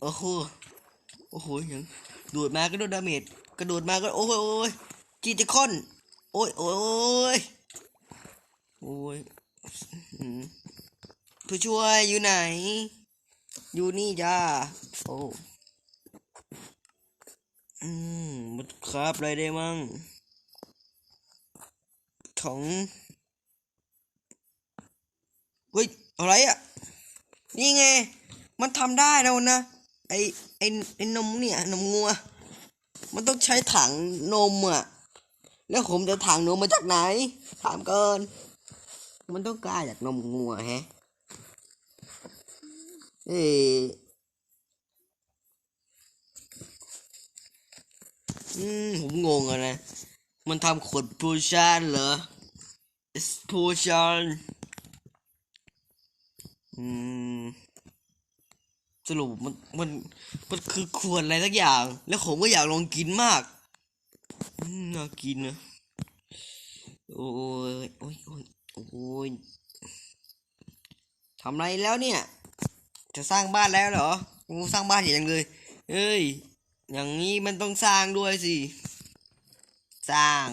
โอ้โหโอ้โหยังโดดมาก็โดนดาเมจกระโดดมาก็โอ้ยโอ้ยจีติคอน โอ้ยโอ้ยโอ้ยผู้ช่วยอยู่ไหน อยู่นี่จ้าโอ้อืมมันครับอะไรได้มั่งของเฮ้ยอะไรอะ นี่ไง มันทำได้แล้วนะ ไอไอไอนมเนี่ยนมงัว มันต้องใช้ถังนมอะ แล้วผมจะถังนมมาจากไหน ถามเกิน มันต้องกล้าจากนมงัวแฮะเอ้ยอืมผมงงอะนะ มันทำขวดโพชั่นเหรอโพชั่นอืม สรุปมันมันมันคือขวดอะไรสักอย่าง แล้วผมก็อยากลองกินมากน่ากินนะโอ้ยโอ้ยโอ้ยโอ้ยทำไรแล้วเนี่ย จะสร้างบ้านแล้วเหรอกูสร้างบ้านอย่างเลยเอ้ย อย่างนี้มันต้องสร้างด้วยสิ สร้าง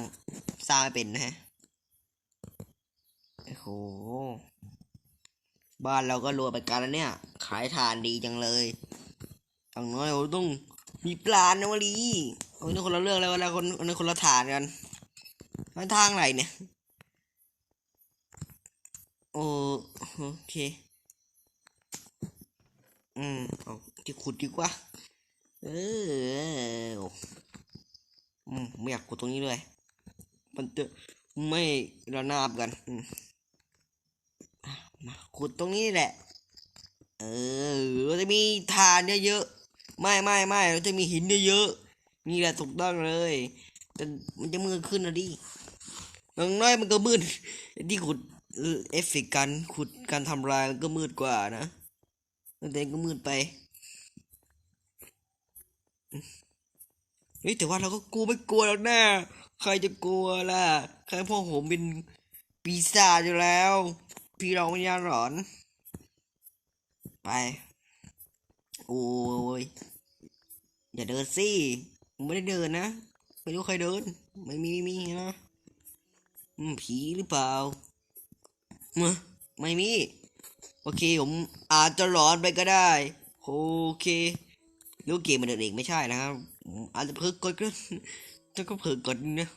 สร้างเป็นนะฮะโอ้โห บ้านเราก็รวยไปกันแล้วเนี่ย ขายทานดีจังเลยอย่างน้อยเราต้องมีปลานะวะลีโอ้ยนี่คนละเรื่องแล้วแล้วคนนี่คนละฐานกันแล้วทางไหนเนี่ยโอโอเค อืมเอาที่ขุดดีกว่า เอออืมไม่อยากขุดตรงนี้เลย มันจะไม่ระนาบกัน อืมมาขุดตรงนี้แหละ ออเราจะมีฐานเยอะๆไม่ไม่ไม่เราจะมีหินเยอะๆนี่แหละถูกต้องเลยแต่มันจะมืดขึ้นนะดิอย่างน้อยมันก็มืดที่ขุดเอฟเฟกการขุดการทำลายมันก็มืดกว่านะแต่ก็มืดไปเฮ้ยแต่ว่าเราก็กลัวไม่กลัวแล้วนะใครจะกลัวล่ะ ใครพ่อผมเป็นปีศาจอยู่แล้ว พี่เราไม่ยาหลอน ไป โอ้ย อย่าเดินสิผมไม่ได้เดินนะ ไม่รู้ใครเดิน ไม่มีไม่มีนะผีหรือเปล่ามาไม่มี โอเค ผมอาจจะหลอนไปก็ได้ โอเครู้เกมมันเด็กๆไม่ใช่นะครับผมอาจจะเพิ่งกดก็จะก็เพิ่งกดนะ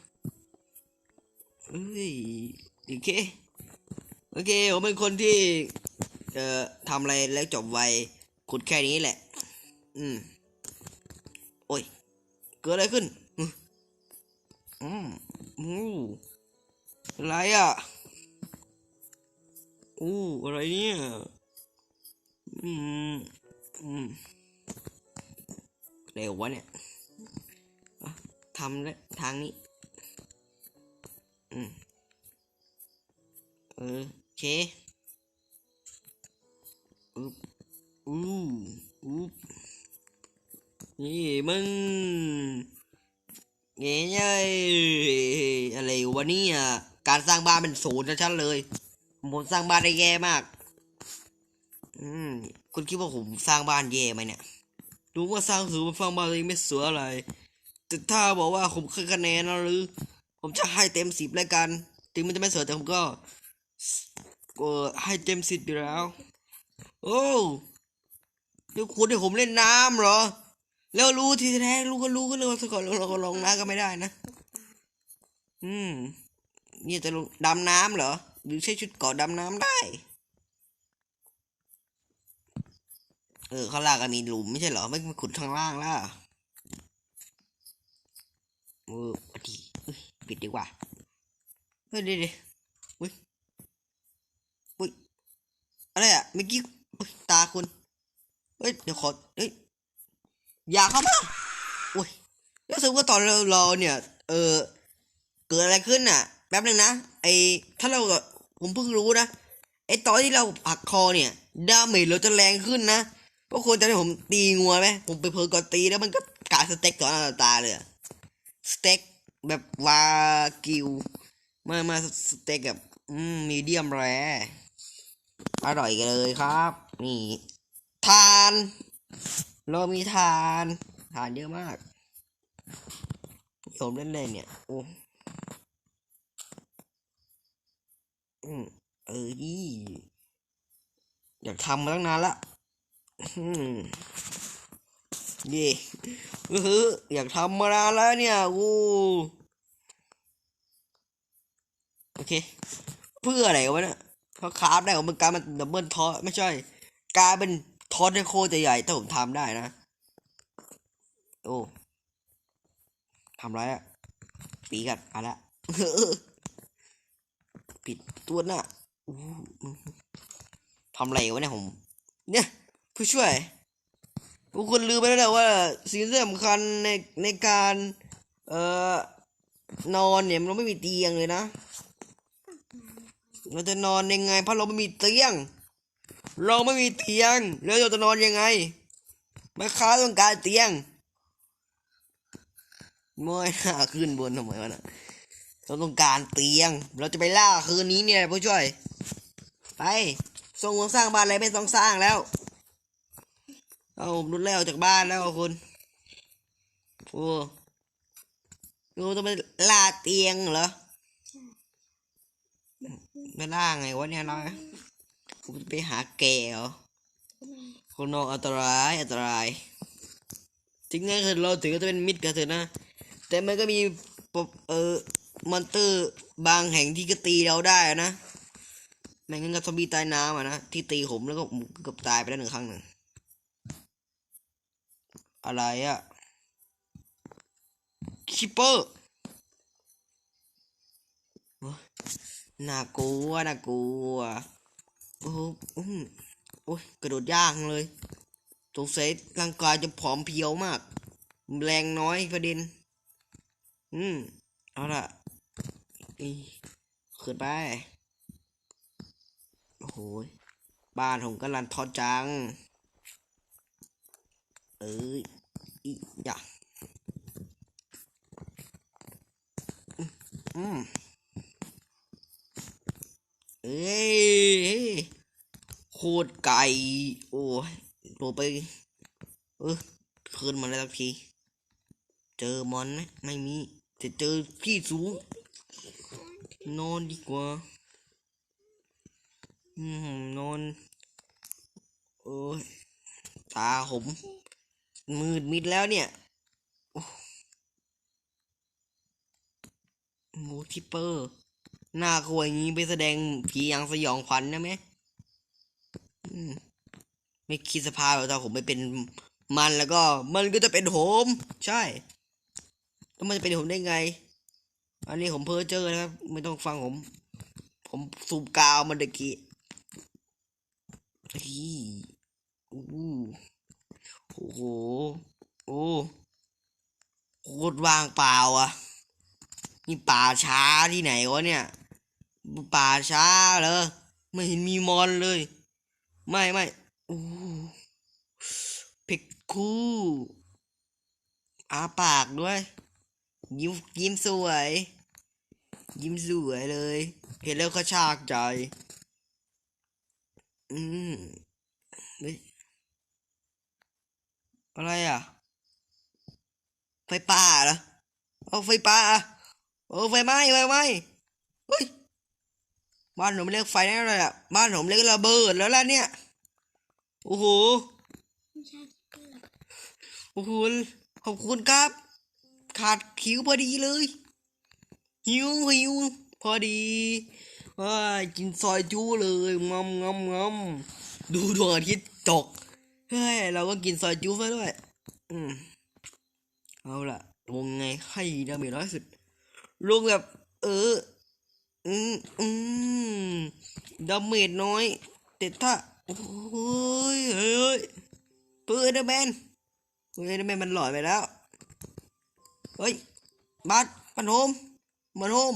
เอ้ยโอเค โอเค ผมเป็นคนที่ เออทำอะไรแล้วจบไวขุดแค่นี้แหละ อืม โอ้ย เกิดอะไรขึ้น อืมอู้อะไรอะ อู้ อะไรเนี่ย อืม อืม เร็ววะเนี่ยทำแล้วทางนี้ อืม เออโอเค อุ๊บอู้อู้นี่มึงเงี้ยอะไรวะเนี่ยการสร้างบ้านเป็นศูนย์ชัดเลย ผมสร้างบ้านได้แย่มาก อืมคุณคิดว่าผมสร้างบ้านแย่ไหมเนี่ยรู้ว่าสร้างสูงสร้างบ้านเลยไม่สวยอะไร แต่ถ้าบอกว่าผมคือคะแนนนะหรือ ผมจะให้เต็มสิบแล้วกัน ถึงมันจะไม่สวยแต่ผมก็ก็ให้เต็มสิบอยู่แล้ว โอ้เดี๋ยวคุณให้ผมเล่นน้ำเหรอ แล้วรู้ทีแท้รู้ก็รู้ก็เลยว่าสกอนเราก็ลงน้ำก็ไม่ได้นะ อืม นี่จะลงดำน้ำเหรอ หรือใช้ชุดเกาะดำน้ำได้ เออข้างล่างก็มีหลุมไม่ใช่เหรอ ไม่ขุดข้างล่างล่ะเออพอดีปิดดีกว่า เฮ้ยเดี๋ยวเดี๋ยวอุ้ยอุ้ยอะไรอะเมื่อกี้ ตาคุณ เฮ้ย เดี๋ยวขอ เฮ้ย อย่าเข้ามาอุ้ยแล้สมมติว่าตอนเรารอเนี่ย เออ เกิดอะไรขึ้นน่ะ แป๊บนึงนะ ไอถ้าเรา ผมเพิ่งรู้นะ ไอตอนที่เราหักคอเนี่ย ดาเมจเราจะแรงขึ้นนะเพราะคนจะให้ผมตีงัวไหม ผมไปเพลิกดตีแล้วมันก็กาสเต็กต่อหน้าตาเลย สเต็กแบบวากิว มา มาสเต็กแบบ อืม มีเดียมแรอร่อยกันเลยครับ นี่ทานเรามีทานทานเยอะมากผมเล่นเลยเนี่ยโอ้อืมเออยี่อยากทำมาตั้งนานละเย่เอออยากทำมานานแล้วเนี่ยโอ้โอเค เพื่ออะไรวะเนี่ยเพราะคราฟได้ของมันกายมันดับเบิลทอไม่ใช่ กลายเป็นทอสได้โคตรใหญ่ๆถ้าผมทำได้นะ โอ้ทำไรอะปีกันเอาละปิดตัวน่ะอู้หูทำไรวะเนี่ยผม เนี่ย ผู้ช่วยทุกคนลืมไปแล้วว่าสิ่งที่สำคัญในในการ เอ่อนอนเนี่ยเราไม่มีเตียงเลยนะ เราจะนอนยังไงเพราะเราไม่มีเตียง เราไม่มีเตียง แล้วเราจะนอนยังไงแม่ค้าต้องการเตียงไม่น่าขึ้นบนทำไมวะนะเราต้องการเตียง เราจะไปล่าคืนนี้เนี่ยผู้ช่วย ไปส่งคนสร้างบ้านอะไรไม่ต้องสร้างแล้ว เอาผมรุดแล้วออกจากบ้านแล้วคุณโอ้เราต้องไปล่าเตียงเหรอไม่ล่าไงวะเนี่ยน้อย ผมจะไปหาแกเหรอคนนอกอันตรายอันตรายถึงไงคือเราถือจะเป็นมิตรกับเธอนะ แต่มันก็มีปบเออมอนเตอร์บางแห่งที่ก็ตีเราได้นะแม่งั้นกับซอมบี้ใต้น้ำอะนะ ที่ตีผมแล้วก็เกือบตายไปแล้วหนึ่งครั้งหนึ่งอะไรอะ่ะคิปเปอร์น่ากลัวน่ากลัว โอ้โหอื้อหือโอ้ยกระโดดยากเลยสงสัยร่างกายจะผอมเพียวมาก แรงน้อยประเด็น อืม เอาละอีขึ้นไป โอ้โห บ้านผมก็รันทอดจัง เอ้ยอีอย่าอืม เอ้ยโคตรไก่ โอ้ยโดไป เออคืนมาแล้วสักที เจอมอนไหมไม่มีแต่เจอที่สูง นอนดีกว่า อืมนอน โอ้ย ตาผม มืดมิดแล้วเนี่ยโอ้ทิปเปอร์ หน้ากลัวอย่างนี้ไปแสดงผีย่างสยองขวัญนะไหมไม่คิดสภาพหรอกถ้าผมไม่เป็นมันแล้วก็ มันก็จะเป็นโผมใช่แล้วมันจะเป็นผมได้ไง อันนี้ผมเพ้อเจอนะครับ ไม่ต้องฟังผม ผมสูบกาวมันเด็กี้ฮีอู้โอ้โห โอ้โคตรว่างเปล่าอะ นี่ป่าช้าที่ไหนวะเนี่ย ป่าช้าเหรอไม่เห็นมีมอนเลย ไม่ไม่โอ้เพ็กคูอาปากด้วย ยิ้มยิ้มสวย ยิ้มสวยเลย เห็นแล้วก็ชากใจ อืมเฮ้ยอะไรอะ ไฟป่าเหรอเอาไฟป่าโอ้ไฟไหม้ไฟไหม้เฮ้ย บ้านผมเรียกไฟแน่เลยอะบ้านผมเรียกระเบิดแล้วล่ะเนี่ยโอ้โหโอ้โหขอบคุณครับ ขาดคิวพอดีเลย หิวหิวพอดีว้ากินซอยจู้เลยงอมงอมงอมดูดวงอาทิตย์ตกเฮ้ยเราก็กินซอยจู้ซะด้วยอืมเอาล่ะลงไงให้ดาเมจน้อยสุดลงแบบ เออ อืมอืมดาเมจน้อย แต่ถ้า โอ้ยเฮ้ยเปิดเดอร์แมนเดอร์แมนมันหลอไปแล้ว เฮ้ย บัสมันโฮมมันโฮม